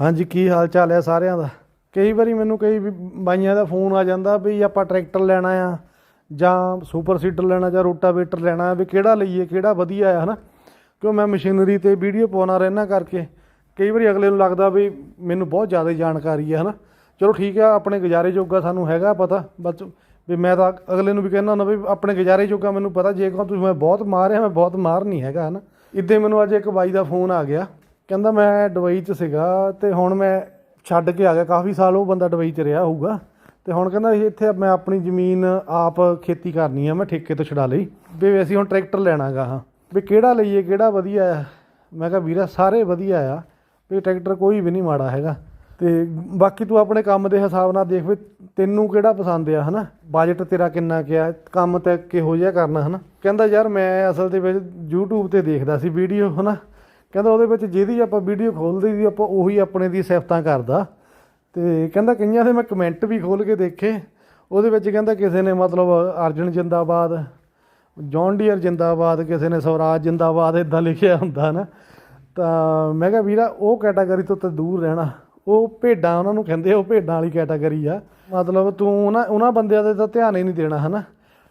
ਹਾਂਜੀ, ਕੀ ਹਾਲ ਚਾਲ ਹੈ ਸਾਰਿਆਂ ਦਾ? ਕਈ ਵਾਰੀ ਮੈਨੂੰ ਕਈ ਵੀ ਬਾਈਆਂ ਦਾ ਫੋਨ ਆ ਜਾਂਦਾ ਵੀ ਆਪਾਂ ਟਰੈਕਟਰ ਲੈਣਾ ਆ ਜਾਂ ਸੁਪਰ ਸੀਡਰ ਲੈਣਾ ਜਾਂ ਰੋਟਾਵੇਟਰ ਲੈਣਾ ਵੀ ਕਿਹੜਾ ਲਈਏ, ਕਿਹੜਾ ਵਧੀਆ ਆ, ਹਨਾ? ਕਿਉਂ ਮੈਂ ਮਸ਼ੀਨਰੀ ਤੇ ਵੀਡੀਓ ਪਾਉਣਾ ਰਹਿਣਾ ਕਰਕੇ ਕਈ ਵਾਰੀ ਅਗਲੇ ਨੂੰ ਲੱਗਦਾ ਵੀ ਮੈਨੂੰ ਬਹੁਤ ਜ਼ਿਆਦਾ ਜਾਣਕਾਰੀ ਹੈ ਹਨਾ? ਚਲੋ ਠੀਕ ਆ, ਆਪਣੇ ਗੁਜ਼ਾਰੇ ਜੋਗਾ ਸਾਨੂੰ ਹੈਗਾ ਪਤਾ, ਬਸ ਵੀ ਮੈਂ ਤਾਂ ਅਗਲੇ ਨੂੰ ਵੀ ਕਹਿੰਦਾ ਹੁੰਦਾ ਵੀ ਆਪਣੇ ਗੁਜ਼ਾਰੇ ਜੋਗਾ ਮੈਨੂੰ ਪਤਾ, ਜੇ ਕਹੋ ਤੁਸੀਂ ਮੈਂ ਬਹੁਤ ਮਾਰਿਆ ਮੈਂ ਬਹੁਤ ਮਾਰ ਨਹੀਂ ਹੈਗਾ, ਹਨਾ? ਇੱਦਾਂ ਮੈਨੂੰ ਅੱਜ ਇੱਕ ਬਾਈ ਦਾ ਫੋਨ ਆ ਗਿਆ। ਕਹਿੰਦਾ ਮੈਂ ਦੁਬਈ 'ਚ ਸੀਗਾ ਤੇ ਹੁਣ ਮੈਂ ਛੱਡ ਕੇ ਆ ਗਿਆ, ਕਾਫੀ ਸਾਲ ਉਹ ਬੰਦਾ ਦੁਬਈ 'ਚ ਰਿਹਾ ਹੋਊਗਾ। ਤੇ ਹੁਣ ਕਹਿੰਦਾ ਇੱਥੇ ਮੈਂ ਆਪਣੀ ਜ਼ਮੀਨ ਆਪ ਖੇਤੀ ਕਰਨੀ ਆ, ਮੈਂ ਠੇਕੇ ਤੋਂ ਛਡਾ ਲਈ। ਵੀ ਅਸੀਂ ਹੁਣ ਟਰੈਕਟਰ ਲੈਣਾਗਾ ਹਾਂ। ਵੀ ਕਿਹੜਾ ਲਈਏ, ਕਿਹੜਾ ਵਧੀਆ ਆ? ਮੈਂ ਕਿਹਾ ਵੀਰਾ, ਸਾਰੇ ਵਧੀਆ ਆ। ਵੀ ਟਰੈਕਟਰ ਕੋਈ ਵੀ ਨਹੀਂ ਮਾੜਾ ਹੈਗਾ। ਤੇ ਬਾਕੀ ਤੂੰ ਆਪਣੇ ਕੰਮ ਦੇ ਹਿਸਾਬ ਨਾਲ ਦੇਖ ਵੀ ਤੈਨੂੰ ਕਿਹੜਾ ਪਸੰਦ ਆ, ਹਨਾ? ਬਜਟ ਤੇਰਾ ਕਿੰਨਾ ਕਿਆ ਕੰਮ ਤੇ ਕਿਹੋ ਜਿਹਾ ਕਰਨਾ, ਹਨਾ? ਕਹਿੰਦਾ ਯਾਰ ਮੈਂ ਅਸਲ ਦੇ ਵਿੱਚ YouTube ਤੇ ਦੇਖਦਾ ਸੀ ਵੀਡੀਓ ਹਨਾ? ਕਹਿੰਦਾ ਉਹਦੇ ਵਿੱਚ ਜਿਹਦੀ ਆਪਾਂ ਵੀਡੀਓ ਖੋਲਦੇ ਸੀ, ਆਪਾਂ ਉਹੀ ਆਪਣੇ ਦੀ ਸਿਫਤਾਂ ਕਰਦਾ। ਤੇ ਕਹਿੰਦਾ ਕਈਆਂ ਦੇ ਮੈਂ ਕਮੈਂਟ ਵੀ ਖੋਲ ਕੇ ਦੇਖੇ। ਉਹਦੇ ਵਿੱਚ ਕਹਿੰਦਾ ਕਿਸੇ ਨੇ ਮਤਲਬ ਅਰਜਨ ਜਿੰਦਾਬਾਦ ਜੌਨ ਡੀਅਰ ਜਿੰਦਾਬਾਦ, ਕਿਸੇ ਨੇ ਸਵਰਾਜ ਜਿੰਦਾਬਾਦ ਇਦਾਂ ਲਿਖਿਆ ਹੁੰਦਾ ਨਾ। ਤਾਂ ਮੈਂ ਕਿਹਾ ਵੀਰਾ, ਉਹ ਕੈਟਾਗਰੀ ਤੋਂ ਤਾਂ ਦੂਰ ਰਹਿਣਾ। ਉਹ ਭੇਡਾਂ, ਉਹਨਾਂ ਨੂੰ ਕਹਿੰਦੇ ਉਹ ਭੇਡਾਂ ਵਾਲੀ ਕੈਟਾਗਰੀ ਆ। ਮਤਲਬ ਤੂੰ ਉਹਨਾਂ ਉਹਨਾਂ ਬੰਦਿਆਂ ਦੇ ਤਾਂ ਧਿਆਨ ਹੀ ਨਹੀਂ ਦੇਣਾ ਹਨਾ।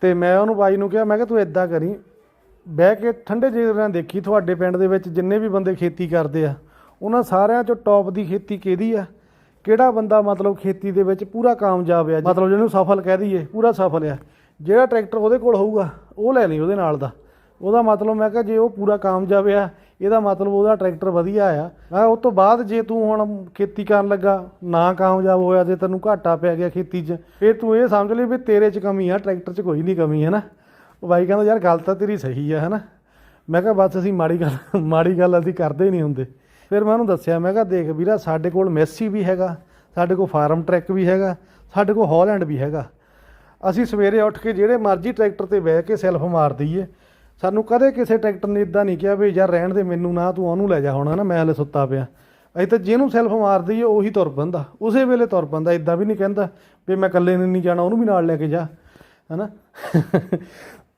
ਤੇ ਮੈਂ ਉਹਨੂੰ ਬਾਈ ਨੂੰ ਕਿਹਾ, ਮੈਂ ਕਿਹਾ ਤੂੰ ਇਦਾਂ ਕਰੀ ਬਹਿ ਕੇ ਠੰਡੇ ਜਿਹੇ ਨਾਲ ਦੇਖੀ ਤੁਹਾਡੇ ਪਿੰਡ ਦੇ ਵਿੱਚ ਜਿੰਨੇ ਵੀ ਬੰਦੇ ਖੇਤੀ ਕਰਦੇ ਆ, ਉਹਨਾਂ ਸਾਰਿਆਂ ਚੋਂ ਟੌਪ ਦੀ ਖੇਤੀ ਕਿਹਦੀ ਆ? ਕਿਹੜਾ ਬੰਦਾ ਮਤਲਬ ਖੇਤੀ ਦੇ ਵਿੱਚ ਪੂਰਾ ਕਾਮਯਾਬ ਆ? ਮਤਲਬ ਜਿਹਨੂੰ ਸਫਲ ਕਹਿ ਦਈਏ, ਪੂਰਾ ਸਫਲ ਆ। ਜਿਹੜਾ ਟਰੈਕਟਰ ਉਹਦੇ ਕੋਲ ਹੋਊਗਾ, ਉਹ ਲੈ ਲਈ ਉਹਦੇ ਨਾਲ ਦਾ। ਉਹਦਾ ਮਤਲਬ ਮੈਂ ਕਿਹਾ ਜੇ ਉਹ ਪੂਰਾ ਕਾਮਯਾਬ ਆ, ਇਹਦਾ ਮਤਲਬ ਉਹਦਾ ਟਰੈਕਟਰ ਵਧੀਆ ਆ। ਮੈਂ ਉਸ ਤੋਂ ਬਾਅਦ ਜੇ ਤੂੰ ਹੁਣ ਖੇਤੀ ਕਰਨ ਲੱਗਾ, ਨਾ ਕਾਮਯਾਬ ਹੋਇਆ, ਜੇ ਤੈਨੂੰ ਘਾਟਾ ਪੈ ਗਿਆ ਖੇਤੀ 'ਚ, ਫਿਰ ਤੂੰ ਇਹ ਸਮਝ ਲਈ ਵੀ ਤੇਰੇ 'ਚ ਕਮੀ ਆ, ਟਰੈਕਟਰ 'ਚ ਕੋਈ ਨਹੀਂ ਕਮੀ, ਹੈ ਨਾ? ਉਹ ਬਾਈ ਕਹਿੰਦਾ, ਯਾਰ ਗੱਲ ਤਾਂ ਤੇਰੀ ਸਹੀ ਆ ਹੈ ਨਾ ਮੈਂ ਕਿਹਾ, ਬਸ ਅਸੀਂ ਮਾੜੀ ਗੱਲ ਮਾੜੀ ਗੱਲ ਅਸੀਂ ਕਰਦੇ ਹੀ ਨਹੀਂ ਹੁੰਦੇ। ਫਿਰ ਮੈਂ ਉਹਨੂੰ ਦੱਸਿਆ, ਮੈਂ ਕਿਹਾ, ਦੇਖ ਵੀਰਾ, ਸਾਡੇ ਕੋਲ ਮੈਸੀ ਵੀ ਹੈਗਾ, ਸਾਡੇ ਕੋਲ ਫਾਰਮ ਟਰੈਕ ਵੀ ਹੈਗਾ, ਸਾਡੇ ਕੋਲ ਹਾਲੈਂਡ ਵੀ ਹੈਗਾ। ਅਸੀਂ ਸਵੇਰੇ ਉੱਠ ਕੇ ਜਿਹੜੇ ਮਰਜ਼ੀ ਟਰੈਕਟਰ ਤੇ ਬਹਿ ਕੇ ਸੈਲਫ ਮਾਰ ਦਈਏ। ਸਾਨੂੰ ਕਦੇ ਕਿਸੇ ਟਰੈਕਟਰ ਨੇ ਇਦਾਂ ਨਹੀਂ ਕਿਹਾ ਵੀ, ਯਾਰ, ਰਹਿਣ ਦੇ ਮੈਨੂੰ ਨਾ, ਤੂੰ ਉਹਨੂੰ ਲੈ ਜਾ ਹੁਣ ਨਾ ਮੈਂ ਹਲੇ ਸੁੱਤਾ ਪਿਆ। ਅਸੀਂ ਤਾਂ ਜਿਹਨੂੰ ਸੈਲਫ ਮਾਰ ਦਈਏ, ਉਹੀ ਤੁਰ ਪੈਂਦਾ। ਉਸੇ ਵੇਲੇ ਤੁਰ ਪੈਂਦਾ ਇਦਾਂ ਵੀ ਨਹੀਂ ਕਹਿੰਦਾ ਵੀ ਮੈਂ ਇਕੱਲੇ ਨੇ ਨਹੀਂ ਜਾਣਾ, ਉਹਨੂੰ ਵੀ ਨਾਲ ਲੈ ਕੇ ਜਾ, ਹਨਾ?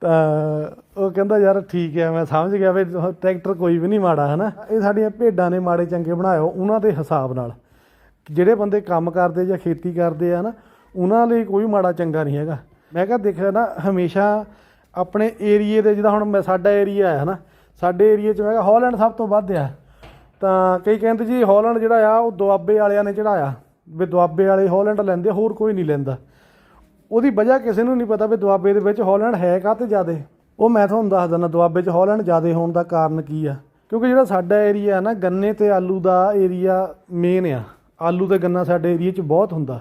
ਤਾਂ ਉਹ ਕਹਿੰਦਾ ਯਾਰ ਠੀਕ ਹੈ, ਮੈਂ ਸਮਝ ਗਿਆ ਵੀ ਟਰੈਕਟਰ ਕੋਈ ਵੀ ਨਹੀਂ ਮਾੜਾ, ਹਨਾ? ਇਹ ਸਾਡੀਆਂ ਭੇਡਾਂ ਨੇ ਮਾੜੇ ਚੰਗੇ ਬਣਾਇਓ ਉਹਨਾਂ ਦੇ ਹਿਸਾਬ ਨਾਲ। ਜਿਹੜੇ ਬੰਦੇ ਕੰਮ ਕਰਦੇ ਜਾਂ ਖੇਤੀ ਕਰਦੇ ਆ ਨਾ ਉਹਨਾਂ ਲਈ ਕੋਈ ਮਾੜਾ ਚੰਗਾ ਨਹੀਂ ਹੈਗਾ। ਮੈਂ ਕਿਹਾ ਦੇਖਿਆ ਨਾ, ਹਮੇਸ਼ਾ ਆਪਣੇ ਏਰੀਏ ਦੇ, ਜਿੱਦਾਂ ਹੁਣ ਮੈਂ ਸਾਡਾ ਏਰੀਆ ਹੈ ਨਾ ਸਾਡੇ ਏਰੀਏ 'ਚ ਮੈਂ ਕਿਹਾ ਹਾਲੈਂਡ ਸਭ ਤੋਂ ਵੱਧ ਆ। ਤਾਂ ਕਈ ਕਹਿੰਦੇ ਜੀ ਹਾਲੈਂਡ ਜਿਹੜਾ ਆ, ਉਹ ਦੁਆਬੇ ਵਾਲਿਆਂ ਨੇ ਚੜਾਇਆ ਵੀ ਦੁਆਬੇ ਵਾਲੇ ਹਾਲੈਂਡ ਲੈਂਦੇ, ਹੋਰ ਕੋਈ ਨਹੀਂ ਲੈਂਦਾ। ਉਹਦੀ ਵਜ੍ਹਾ ਕਿਸੇ ਨੂੰ ਨਹੀਂ ਪਤਾ ਵੀ ਦੁਆਬੇ ਦੇ ਵਿੱਚ ਹਾਲੈਂਡ ਹੈ ਕਾਹਤੇ ਜ਼ਿਆਦੇ। ਉਹ ਮੈਂ ਤੁਹਾਨੂੰ ਦੱਸ ਦਿੰਦਾ, ਦੁਆਬੇ 'ਚ ਹਾਲੈਂਡ ਜ਼ਿਆਦੇ ਹੋਣ ਦਾ ਕਾਰਨ ਕੀ ਆ? ਕਿਉਂਕਿ ਜਿਹੜਾ ਸਾਡਾ ਏਰੀਆ ਹੈ ਨਾ, ਗੰਨੇ ਤੇ ਆਲੂ ਦਾ ਏਰੀਆ ਮੇਨ ਆ। ਆਲੂ ਤੇ ਗੰਨਾ ਸਾਡੇ ਏਰੀਆ 'ਚ ਬਹੁਤ ਹੁੰਦਾ।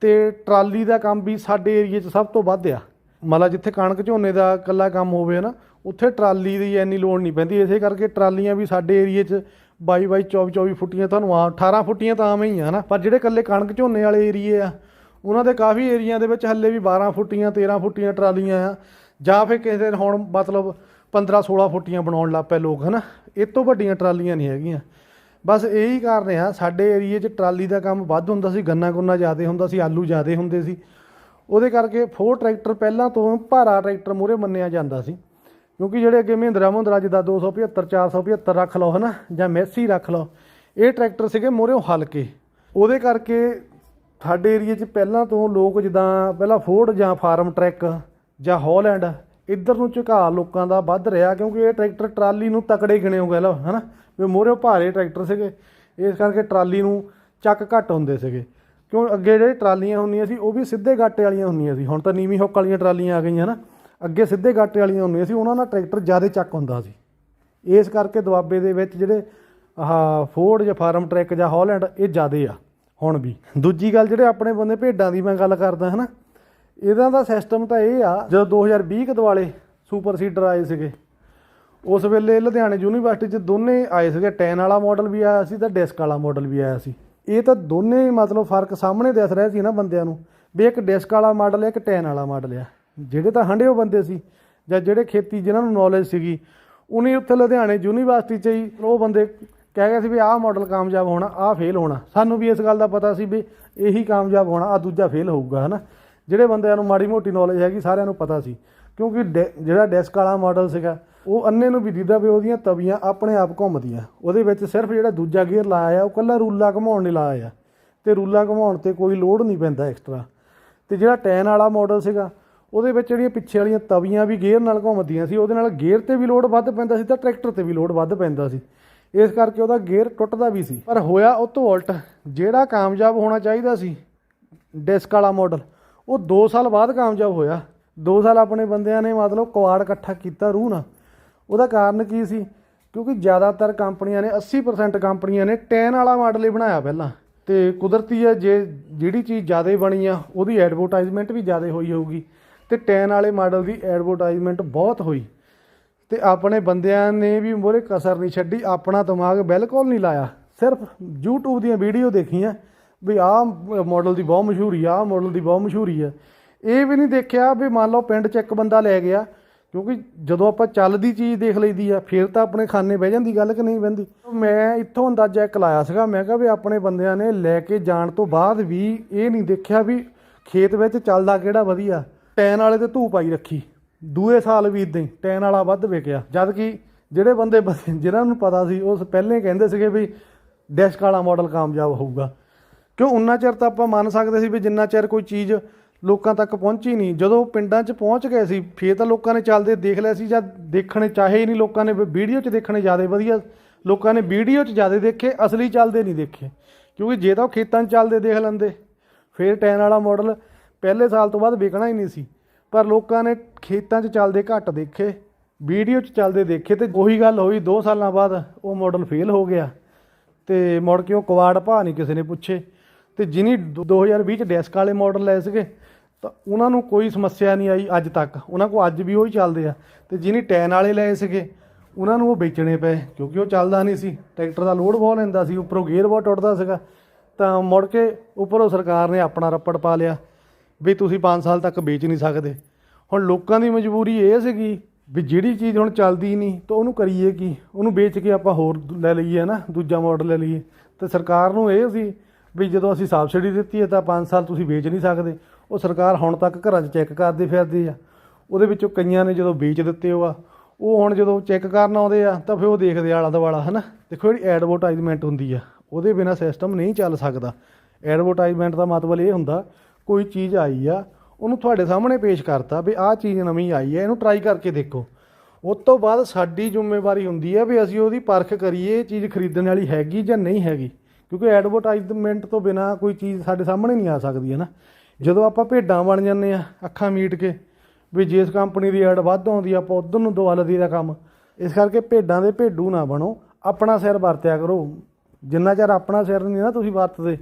ਤੇ ਟਰਾਲੀ ਦਾ ਕੰਮ ਵੀ ਸਾਡੇ ਏਰੀਆ 'ਚ ਸਭ ਤੋਂ ਵੱਧ ਆ। ਮਤਲਬ ਜਿੱਥੇ ਕਣਕ ਝੋਨੇ ਦਾ ਇਕੱਲਾ ਕੰਮ ਹੋਵੇ ਨਾ, ਉੱਥੇ ਟਰਾਲੀ ਦੀ ਐਨੀ ਲੋੜ ਨਹੀਂ ਪੈਂਦੀ। ਇਸੇ ਕਰਕੇ ਟਰਾਲੀਆਂ ਵੀ ਸਾਡੇ ਏਰੀਆ 'ਚ 22 22 24 24 ਫੁੱਟੀਆਂ, ਤੁਹਾਨੂੰ ਆ 18 ਫੁੱਟੀਆਂ ਤਾਂ ਆਵੇਂ ਹੀ ਆ ਨਾ। ਪਰ ਜਿਹੜੇ ਇਕੱਲੇ ਕਣਕ ਝੋਨੇ ਵਾਲੇ ਏਰੀਏ ਆ ਉਹਨਾਂ ਦੇ ਕਾਫੀ ਏਰੀਆ ਦੇ ਵਿੱਚ ਹੱਲੇ ਵੀ 12 ਫੁੱਟੀਆਂ 13 ਫੁੱਟੀਆਂ ਟਰਾਲੀਆਂ ਆ। ਜਾਂ ਫਿਰ ਕਿਸੇ ਦਿਨ ਹੁਣ ਮਤਲਬ 15 16 ਫੁੱਟੀਆਂ ਬਣਾਉਣ ਲੱਗ ਪਏ ਲੋਕ, ਹਨਾ? ਇਹ ਤੋਂ ਵੱਡੀਆਂ ਟਰਾਲੀਆਂ ਨਹੀਂ ਹੈਗੀਆਂ। ਬਸ ਇਹੀ ਕਾਰਨ ਆ, ਸਾਡੇ ਏਰੀਏ 'ਚ ਟਰਾਲੀ ਦਾ ਕੰਮ ਵੱਧ ਹੁੰਦਾ ਸੀ ਗੰਨਾ ਗੁੰਨਾ ਜ਼ਿਆਦਾ ਹੁੰਦਾ ਸੀ, ਆਲੂ ਜ਼ਿਆਦਾ ਹੁੰਦੇ ਸੀ। ਉਹਦੇ ਕਰਕੇ ਫੋਰ ਟਰੈਕਟਰ ਪਹਿਲਾਂ ਤੋਂ ਭਾਰਾ ਟਰੈਕਟਰ ਮੂਰੇ ਮੰਨਿਆ ਜਾਂਦਾ ਸੀ। ਕਿਉਂਕਿ ਜਿਹੜੇ ਅੱਗੇ ਮਹਿੰਦਰਾ ਮੁੰਦਰਾ ਜਿੱਦਾਂ 275 475 ਰੱਖ ਲਓ, ਹਨਾ? ਜਾਂ ਮੈਸੀ ਰੱਖ ਲਓ, ਇਹ ਟਰੈਕਟਰ ਸੀਗੇ ਮੂਹਰੇੋਂ ਹਲਕੇ। ਉਹਦੇ ਕਰਕੇ ਸਾਡੇ ਏਰੀਏ 'ਚ ਪਹਿਲਾਂ ਤੋਂ ਲੋਕ ਜਿੱਦਾਂ ਪਹਿਲਾਂ ਫੋਰਡ ਜਾਂ ਫਾਰਮ ਟਰੈਕ ਜਾਂ ਹਾਲੈਂਡ ਇੱਧਰ ਨੂੰ ਝੁਕਾਅ ਲੋਕਾਂ ਦਾ ਵੱਧ ਰਿਹਾ ਕਿਉਂਕਿ ਇਹ ਟਰੈਕਟਰ ਟਰਾਲੀ ਨੂੰ ਤਕੜੇ ਗਿਣੇ ਹੋ ਗਏ ਲੋ, ਹਨਾ? ਵੀ ਮੂਹਰੇ ਭਾਰੇ ਟਰੈਕਟਰ ਸੀਗੇ। ਇਸ ਕਰਕੇ ਟਰਾਲੀ ਨੂੰ ਚੱਕ ਘੱਟ ਹੁੰਦੇ ਸੀਗੇ। ਕਿਉਂ? ਅੱਗੇ ਜਿਹੜੇ ਟਰਾਲੀਆਂ ਹੁੰਦੀਆਂ ਸੀ, ਉਹ ਵੀ ਸਿੱਧੇ ਗਾਟੇ ਵਾਲੀਆਂ ਹੁੰਦੀਆਂ ਸੀ। ਹੁਣ ਤਾਂ ਨੀਵੀਂ ਹੁੱਕ ਵਾਲੀਆਂ ਟਰਾਲੀਆਂ ਆ ਗਈਆਂ ਨਾ ਅੱਗੇ ਸਿੱਧੇ ਗਾਟੇ ਵਾਲੀਆਂ ਹੁੰਦੀਆਂ ਸੀ, ਉਹਨਾਂ ਨਾਲ ਟਰੈਕਟਰ ਜ਼ਿਆਦਾ ਚੱਕ ਹੁੰਦਾ ਸੀ। ਇਸ ਕਰਕੇ ਦੁਆਬੇ ਦੇ ਵਿੱਚ ਜਿਹੜੇ ਆਹ ਫੋਰਡ ਜਾਂ ਫਾਰਮ ਟਰੈਕ ਜਾਂ ਹਾਲੈਂਡ, ਇਹ ਜ਼ਿਆਦਾ ਆ। ਹੁਣ ਵੀ। ਦੂਜੀ ਗੱਲ ਜਿਹੜੇ ਆਪਣੇ ਬੰਦੇ ਭੇਡਾਂ ਦੀ ਮੈਂ ਗੱਲ ਕਰਦਾ, ਹਨਾ? ਇਹਦਾ ਦਾ ਸਿਸਟਮ ਤਾਂ ਇਹ ਆ, ਜਦੋਂ 2020 ਕੁ ਦੁਆਲੇ ਸੁਪਰ ਸੀਡਰ ਆਏ ਸੀਗੇ, ਉਸ ਵੇਲੇ ਲੁਧਿਆਣੇ ਯੂਨੀਵਰਸਿਟੀ 'ਚ ਦੋਨੇ ਆਏ ਸੀਗੇ। ਟੈਨ ਵਾਲਾ ਮਾਡਲ ਵੀ ਆਇਆ ਸੀ ਤੇ ਡਿਸਕ ਵਾਲਾ ਮਾਡਲ ਵੀ ਆਇਆ ਸੀ। ਇਹ ਤਾਂ ਦੋਨੇ ਮਤਲਬ ਫ਼ਰਕ ਸਾਹਮਣੇ ਦਿਸ ਰਿਹਾ ਸੀ ਨਾ ਬੰਦਿਆਂ ਨੂੰ, ਵੀ ਇੱਕ ਡਿਸਕ ਵਾਲਾ ਮਾਡਲ ਹੈ ਇੱਕ ਟੈਨ ਵਾਲਾ ਮਾਡਲ ਆ। ਜਿਹੜੇ ਤਾਂ ਹੰਡਿਓ ਬੰਦੇ ਸੀ, ਜਾਂ ਜਿਹੜੇ ਖੇਤੀ ਜਿਨ੍ਹਾਂ ਨੂੰ ਨੌਲੇਜ ਸੀਗੀ, ਉਹਨੇ ਉੱਥੇ ਲੁਧਿਆਣੇ ਯੂਨੀਵਰਸਿਟੀ 'ਚ ਹੀ ਉਹ ਬੰਦੇ ਕਹਿ ਗਿਆ ਸੀ ਵੀ ਆਹ ਮਾਡਲ ਕਾਮਯਾਬ ਹੋਣਾ, ਆਹ ਫੇਲ ਹੋਣਾ। ਸਾਨੂੰ ਵੀ ਇਸ ਗੱਲ ਦਾ ਪਤਾ ਸੀ ਵੀ ਇਹੀ ਕਾਮਯਾਬ ਹੋਣਾ ਆ ਦੂਜਾ ਫੇਲ ਹੋਊਗਾ, ਹਨਾ? ਜਿਹੜੇ ਬੰਦਿਆਂ ਨੂੰ ਮਾੜੀ ਮੋਟੀ ਨੌਲੇਜ ਹੈਗੀ, ਸਾਰਿਆਂ ਨੂੰ ਪਤਾ ਸੀ। ਕਿਉਂਕਿ ਡੈ- ਜਿਹੜਾ ਡੈਸਕ ਵਾਲਾ ਮਾਡਲ ਸੀਗਾ, ਉਹ ਅੰਨੇ ਨੂੰ ਵੀ ਦੀਦਾ ਵੀ ਉਹਦੀਆਂ ਤਵੀਆਂ ਆਪਣੇ ਆਪ ਘੁੰਮਦੀਆਂ। ਉਹਦੇ ਵਿੱਚ ਸਿਰਫ ਜਿਹੜਾ ਦੂਜਾ ਗੇਅਰ ਲਾਇਆ ਆ, ਉਹ ਕੱਲਾ ਰੂਲਾ ਘੁਮਾਉਣ ਲਈ ਲਾਇਆ ਆ। ਤੇ ਰੂਲਾ ਘੁਮਾਉਣ ਤੇ ਕੋਈ ਲੋਡ ਨਹੀਂ ਪੈਂਦਾ ਐਕਸਟਰਾ ਤੇ ਜਿਹੜਾ ਟੈਨ ਵਾਲਾ ਮਾਡਲ ਸੀਗਾ, ਉਹਦੇ ਵਿੱਚ ਜਿਹੜੀਆਂ ਪਿੱਛੇ ਵਾਲੀਆਂ ਤਵੀਆਂ ਵੀ ਗੇਅਰ ਨਾਲ ਘੁੰਮਦੀਆਂ ਸੀ, ਉਹਦੇ ਨਾਲ ਗੇਅਰ ਤੇ ਵੀ ਲੋਡ ਵੱਧ ਪੈਂਦਾ ਸੀ ਤਾਂ ਟਰੈਕਟਰ ਤੇ ਵੀ ਲੋਡ ਵੱਧ ਪੈਂਦਾ ਸੀ। ਇਸ ਕਰਕੇ ਉਹਦਾ ਗੇਅਰ ਟੁੱਟਦਾ ਵੀ ਸੀ। ਪਰ ਹੋਇਆ ਉਹ ਤੋਂ ਉਲਟ, ਜਿਹੜਾ ਕਾਮਯਾਬ ਹੋਣਾ ਚਾਹੀਦਾ ਸੀ, ਡਿਸਕ ਵਾਲਾ ਮਾਡਲ ਉਹ 2 ਸਾਲ ਬਾਅਦ ਕਾਮਯਾਬ ਹੋਇਆ। 2 ਸਾਲ ਆਪਣੇ ਬੰਦਿਆਂ ਨੇ ਮਤਲਬ ਕੁਆੜ ਇਕੱਠਾ ਕੀਤਾ ਰੂਹ ਨਾਲ। ਉਹਦਾ ਕਾਰਨ ਕੀ ਸੀ? ਕਿਉਂਕਿ ਜ਼ਿਆਦਾਤਰ ਕੰਪਨੀਆਂ ਨੇ 80% ਕੰਪਨੀਆਂ ਨੇ ਟੈਨ ਵਾਲਾ ਮਾਡਲ ਹੀ ਬਣਾਇਆ ਪਹਿਲਾਂ। ਤੇ ਕੁਦਰਤੀ ਹੈ, ਜੇ ਜਿਹੜੀ ਚੀਜ਼ ਜ਼ਿਆਦਾ ਬਣੀ ਆ, ਉਹਦੀ ਐਡਵਰਟਾਈਜ਼ਮੈਂਟ ਵੀ ਜ਼ਿਆਦਾ ਹੋਈ ਹੋਊਗੀ। ਤੇ ਟੈਨ ਵਾਲੇ ਮਾਡਲ ਦੀ ਐਡਵਰਟਾਈਜ਼ਮੈਂਟ ਬਹੁਤ ਹੋਈ। ਤੇ ਆਪਣੇ ਬੰਦਿਆਂ ਨੇ ਵੀ ਮੋਰੇ ਕਸਰ ਨਹੀਂ ਛੱਡੀ, ਆਪਣਾ ਦਿਮਾਗ ਬਿਲਕੁਲ ਨਹੀਂ ਲਾਇਆ। ਸਿਰਫ YouTube ਦੀਆਂ ਵੀਡੀਓ ਦੇਖੀਆਂ ਵੀ ਆਹ ਮਾਡਲ ਦੀ ਬਹੁਤ ਮਸ਼ਹੂਰੀ ਆ, ਆਹ ਮਾਡਲ ਦੀ ਬਹੁਤ ਮਸ਼ਹੂਰੀ ਆ। ਇਹ ਵੀ ਨਹੀਂ ਦੇਖਿਆ ਵੀ ਮੰਨ ਲਓ ਪਿੰਡ 'ਚ ਇੱਕ ਬੰਦਾ ਲੈ ਗਿਆ, ਕਿਉਂਕਿ ਜਦੋਂ ਆਪਾਂ ਚੱਲਦੀ ਚੀਜ਼ ਦੇਖ ਲਈਦੀ ਆ, ਫਿਰ ਤਾਂ ਆਪਣੇ ਖਾਨੇ ਬਹਿ ਜਾਂਦੀ, ਗੱਲ ਕਿ ਨਹੀਂ ਬਹਿੰਦੀ? ਮੈਂ ਇੱਥੋਂ ਅੰਦਾਜ਼ਾ ਇੱਕ ਲਾਇਆ ਸੀਗਾ, ਮੈਂ ਕਿਹਾ ਵੀ ਆਪਣੇ ਬੰਦਿਆਂ ਨੇ ਲੈ ਕੇ ਜਾਣ ਤੋਂ ਬਾਅਦ ਵੀ ਇਹ ਨਹੀਂ ਦੇਖਿਆ ਵੀ ਖੇਤ ਵਿੱਚ ਚੱਲਦਾ ਕਿਹੜਾ ਵਧੀਆ। ਟੈਨ ਵਾਲੇ ਤੇ ਧੂ ਪਾਈ ਰੱਖੀ। ਦੂਏ ਸਾਲ ਵੀ ਇਦਾਂ ਹੀ, ਟੈਨ ਵਾਲਾ ਵੱਧ ਵਿਕਿਆ। ਜਦ ਕਿ ਜਿਹੜੇ ਬੰਦੇ ਬ- ਜਿਨ੍ਹਾਂ ਨੂੰ ਪਤਾ ਸੀ, ਉਹ ਪਹਿਲੇ ਕਹਿੰਦੇ ਸੀਗੇ ਵੀ ਡੈਸਕ ਵਾਲਾ ਮਾਡਲ ਕਾਮਯਾਬ ਹੋਊਗਾ। ਕਿਉਂ? ਉਨਾ ਚਿਰ ਤਾਂ ਆਪਾਂ ਮੰਨ ਸਕਦੇ ਸੀ ਵੀ ਜਿੰਨਾ ਚਿਰ ਕੋਈ ਚੀਜ਼ ਲੋਕਾਂ ਤੱਕ ਪਹੁੰਚੀ ਨਹੀਂ। ਜਦੋਂ ਪਿੰਡਾਂ 'ਚ ਪਹੁੰਚ ਗਏ ਸੀ, ਫੇਰ ਤਾਂ ਲੋਕਾਂ ਨੇ ਚੱਲਦੇ ਦੇਖ ਲਿਆ ਸੀ ਜਾਂ ਦੇਖਣੇ ਚਾਹੇ ਹੀ ਨਹੀਂ, ਲੋਕਾਂ ਨੇ ਵੀਡੀਓ 'ਚ ਦੇਖਣੇ ਜ਼ਿਆਦਾ ਵਧੀਆ। ਲੋਕਾਂ ਨੇ ਵੀਡੀਓ 'ਚ ਜ਼ਿਆਦਾ ਦੇਖੇ, ਅਸਲੀ ਚੱਲਦੇ ਨਹੀਂ ਦੇਖੇ। ਕਿਉਂਕਿ ਜੇ ਤਾਂ ਉਹ ਖੇਤਾਂ 'ਚ ਚੱਲਦੇ ਦੇਖ ਲੈਂਦੇ। ਫੇਰ ਟੈਨ ਵਾਲਾ ਮਾਡਲ ਪਹਿਲੇ ਸਾਲ ਤੋਂ ਬਾਅਦ ਵਿਕਣਾ ਹੀ ਨਹੀਂ ਸੀ। ਪਰ ਲੋਕਾਂ ਨੇ ਖੇਤਾਂ 'ਚ ਚੱਲਦੇ ਘੱਟ ਦੇਖੇ, ਵੀਡੀਓ 'ਚ ਚੱਲਦੇ ਦੇਖੇ ਤੇ ਉਹੀ ਗੱਲ ਹੋਈ 2 ਸਾਲਾਂ ਬਾਅਦ, ਉਹ ਮਾਡਲ ਫੇਲ ਹੋ ਗਿਆ ਤੇ ਮੁੜ ਕੇ ਉਹ ਕਵਾੜ ਭਾ ਨਹੀਂ ਕਿਸੇ ਨੇ ਪੁੱਛੇ। ਤੇ ਜਿਨੀ 2020 ਚ ਡੈਸਕ ਵਾਲੇ ਮਾਡਲ ਲਏ ਸੀਗੇ, ਤਾਂ ਉਹਨਾਂ ਨੂੰ ਕੋਈ ਸਮੱਸਿਆ ਨਹੀਂ ਆਈ ਅੱਜ ਤੱਕ। ਉਹਨਾਂ ਕੋਲ ਅੱਜ ਵੀ ਉਹੀ ਚੱਲਦੇ ਆ। ਤੇ ਜਿਨੀ ਟੈਨ ਵਾਲੇ ਲਏ ਸੀਗੇ, ਉਹਨਾਂ ਨੂੰ ਉਹ ਵੇਚਣੇ ਪਏ, ਕਿਉਂਕਿ ਉਹ ਚੱਲਦਾ ਨਹੀਂ ਸੀ। ਟਰੈਕਟਰ ਦਾ ਲੋਡ ਬਹੁਤ ਲੈਂਦਾ ਸੀ, ਉੱਪਰੋਂ ਗੇਅਰ ਬਹੁਤ ਟੁੱਟਦਾ ਸੀਗਾ। ਤਾਂ ਮੁੜ ਕੇ ਉੱਪਰੋਂ ਸਰਕਾਰ ਨੇ ਆਪਣਾ ਰੱਪੜ ਪਾ ਲਿਆ। ਵੀ ਤੁਸੀਂ 5 ਸਾਲ ਤੱਕ ਵੇਚ ਨਹੀਂ ਸਕਦੇ। ਹੁਣ ਲੋਕਾਂ ਦੀ ਮਜਬੂਰੀ ਇਹ ਸੀਗੀ ਵੀ ਜਿਹੜੀ ਚੀਜ਼ ਹੁਣ ਚੱਲਦੀ ਨਹੀਂ, ਤਾਂ ਉਹਨੂੰ ਕਰੀਏ ਕੀ? ਉਹਨੂੰ ਵੇਚ ਕੇ ਆਪਾਂ ਹੋਰ ਦੂ- ਲੈ ਲਈਏ ਨਾ, ਦੂਜਾ ਮਾਡਲ ਲੈ ਲਈਏ। ਤੇ ਸਰਕਾਰ ਨੂੰ ਇਹ ਸੀ ਵੀ ਜਦੋਂ ਅਸੀਂ ਸਬਸਿਡੀ ਦਿੱਤੀ ਹੈ ਤਾਂ 5 ਸਾਲ ਤੁਸੀਂ ਵੇਚ ਨਹੀਂ ਸਕਦੇ। ਉਹ ਸਰਕਾਰ ਹੁਣ ਤੱਕ ਘਰਾਂ 'ਚ ਚੈੱਕ ਕਰਦੇ ਫਿਰਦੀ ਆ। ਉਹਦੇ ਵਿੱਚੋਂ ਕਈਆਂ ਨੇ ਜਦੋਂ ਵੇਚ ਦਿੱਤੇ ਉਹ ਆ, ਉਹ ਹੁਣ ਜਦੋਂ ਚੈੱਕ ਕਰਨ ਆਉਂਦੇ ਆ, ਤਾਂ ਫਿਰ ਉਹ ਦੇਖਦੇ ਆਲਾ ਦੁਆਲਾ, ਹਨਾ? ਦੇਖੋ ਜਿਹੜੀ ਐਡਵਰਟਾਈਜ਼ਮੈਂਟ ਹੁੰਦੀ ਆ, ਉਹਦੇ ਬਿਨਾ ਸਿਸਟਮ ਨਹੀਂ ਚੱਲ ਸਕਦਾ। ਐਡਵਰਟਾਈਜ਼ਮੈਂਟ ਦਾ ਮਤਲਬ ਇਹ ਹੁੰਦਾ ਕੋਈ ਚੀਜ਼ ਆਈ ਆ, ਉਹਨੂੰ ਤੁਹਾਡੇ ਸਾਹਮਣੇ ਪੇਸ਼ ਕਰਤਾ ਵੀ ਆਹ ਚੀਜ਼ ਨਵੀਂ ਆਈ ਹੈ ਇਹਨੂੰ ਟਰਾਈ ਕਰਕੇ ਦੇਖੋ। ਉਸ ਤੋਂ ਬਾਅਦ ਸਾਡੀ ਜ਼ਿੰਮੇਵਾਰੀ ਹੁੰਦੀ ਹੈ ਵੀ ਅਸੀਂ ਉਹਦੀ ਪਰਖ ਕਰੀਏ, ਇਹ ਚੀਜ਼ ਖਰੀਦਣ ਵਾਲੀ ਹੈਗੀ ਜਾਂ ਨਹੀਂ ਹੈਗੀ। ਕਿਉਂਕਿ ਐਡਵਰਟਾਈਜ਼ਮੈਂਟ ਤੋਂ ਬਿਨਾ ਕੋਈ ਚੀਜ਼ ਸਾਡੇ ਸਾਹਮਣੇ ਨਹੀਂ ਆ ਸਕਦੀ, ਹੈ ਨਾ? ਜਦੋਂ ਆਪਾਂ ਭੇਡਾਂ ਬਣ ਜਾਂਦੇ ਆ, ਅੱਖਾਂ ਮੀਟ ਕੇ, ਵੀ ਜਿਸ ਕੰਪਨੀ ਦੀ ਐਡ ਵੱਧ ਆਉਂਦੀ ਆ, ਆਪਾਂ ਉਧਰ ਨੂੰ ਦਵਾ ਦੀ ਦਾ ਕੰਮ। ਇਸ ਕਰਕੇ ਭੇਡਾਂ ਦੇ ਭੇਡੂ ਨਾ ਬਣੋ, ਆਪਣਾ ਸਿਰ ਵਰਤਿਆ ਕਰੋ। ਜਿੰਨਾ ਚਿਰ ਆਪਣਾ ਸਿਰ ਨਹੀਂ ਨਾ ਤੁਸੀਂ ਵਰਤਦੇ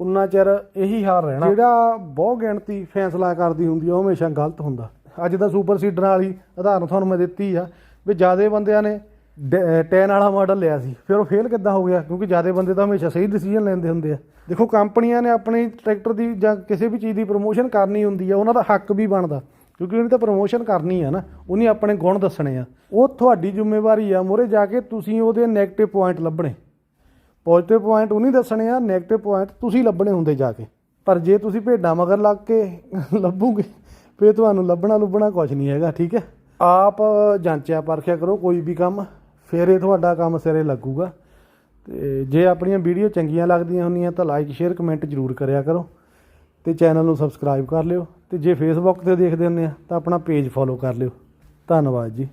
ਉਨਾ ਚਿਰ ਇਹੀ ਹਾਰ ਰਹਿਣਾ। ਜਿਹੜਾ ਬਹੁ ਗਿਣਤੀ ਫੈਸਲਾ ਕਰਦੀ ਹੁੰਦੀ ਆ, ਉਹ ਹਮੇਸ਼ਾ ਗਲਤ ਹੁੰਦਾ। ਅੱਜ ਦਾ ਸੁਪਰ ਸੀਡਰ ਵਾਲੀ ਉਦਾਹਰਨ ਤੁਹਾਨੂੰ ਮੈਂ ਦਿੱਤੀ ਆ, ਵੀ ਜਿਆਦੇ ਬੰਦਿਆਂ ਨੇ 10 ਵਾਲਾ ਮਾਡਲ ਲਿਆ ਸੀ। ਫਿਰ ਉਹ ਫੇਲ ਕਿੱਦਾਂ ਹੋ ਗਿਆ? ਕਿਉਂਕਿ ਜਿਆਦੇ ਬੰਦੇ ਤਾਂ ਹਮੇਸ਼ਾ ਸਹੀ ਡਿਸੀਜਨ ਲੈਂਦੇ ਹੁੰਦੇ ਆ। ਦੇਖੋ, ਕੰਪਨੀਆਂ ਨੇ ਆਪਣੀ ਟਰੈਕਟਰ ਦੀ ਜਾਂ ਕਿਸੇ ਵੀ ਚੀਜ਼ ਦੀ ਪ੍ਰੋਮੋਸ਼ਨ ਕਰਨੀ ਹੁੰਦੀ ਆ, ਉਹਨਾਂ ਦਾ ਹੱਕ ਵੀ ਬਣਦਾ। ਕਿਉਂਕਿ ਉਹਨੇ ਤਾਂ ਪ੍ਰੋਮੋਸ਼ਨ ਕਰਨੀ ਆ ਨਾ, ਉਹਨੇ ਆਪਣੇ ਗੁਣ ਦੱਸਣੇ ਆ। ਉਹ ਤੁਹਾਡੀ ਜ਼ਿੰਮੇਵਾਰੀ ਆ, ਮੋਰੇ ਜਾ ਕੇ ਤੁਸੀਂ ਉਹਦੇ 네ਗੇਟਿਵ ਪੁਆਇੰਟ ਲੱਭਣੇ। ਪੋਜ਼ਿਟਿਵ ਪੁਆਇੰਟ ਉਹ ਨਹੀਂ ਦੱਸਣੇ ਆ 네ਗੇਟਿਵ ਪੁਆਇੰਟ ਤੁਸੀਂ ਲੱਭਣੇ ਹੁੰਦੇ ਜਾ ਕੇ। ਪਰ ਜੇ ਤੁਸੀਂ ਭੇਡਾਂ ਮਗਰ ਲੱਗ ਕੇ ਲੱਭੋਗੇ, ਫਿਰ ਤੁਹਾਨੂੰ ਲੱਭਣਾ ਲੁੱਭਣਾ ਕੁਝ ਨਹੀਂ ਹੈਗਾ, ਠੀਕ ਹੈ? ਆਪ ਜਾਂਚਿਆ ਪਰਖਿਆ ਕਰੋ, ਕੋਈ ਵੀ ਕੰਮ, ਫਿਰ ਇਹ ਤੁਹਾਡਾ ਕੰਮ ਸਿਰੇ ਲੱਗੂਗਾ। ਤੇ ਜੇ ਆਪਣੀਆਂ ਵੀਡੀਓ ਚੰਗੀਆਂ ਲੱਗਦੀਆਂ ਹੁੰਦੀਆਂ ਤਾਂ ਲਾਈਕ ਸ਼ੇਅਰ ਕਮੈਂਟ ਜ਼ਰੂਰ ਕਰਿਆ ਕਰੋ। ਤੇ ਚੈਨਲ ਨੂੰ ਸਬਸਕ੍ਰਾਈਬ ਕਰ ਲਿਓ। ਤੇ ਜੇ ਫੇਸਬੁੱਕ ਤੇ ਦੇਖਦੇ ਹੁੰਦੇ ਆ ਤਾਂ ਆਪਣਾ ਪੇਜ ਫੋਲੋ ਕਰ ਲਿਓ। ਧੰਨਵਾਦ ਜੀ।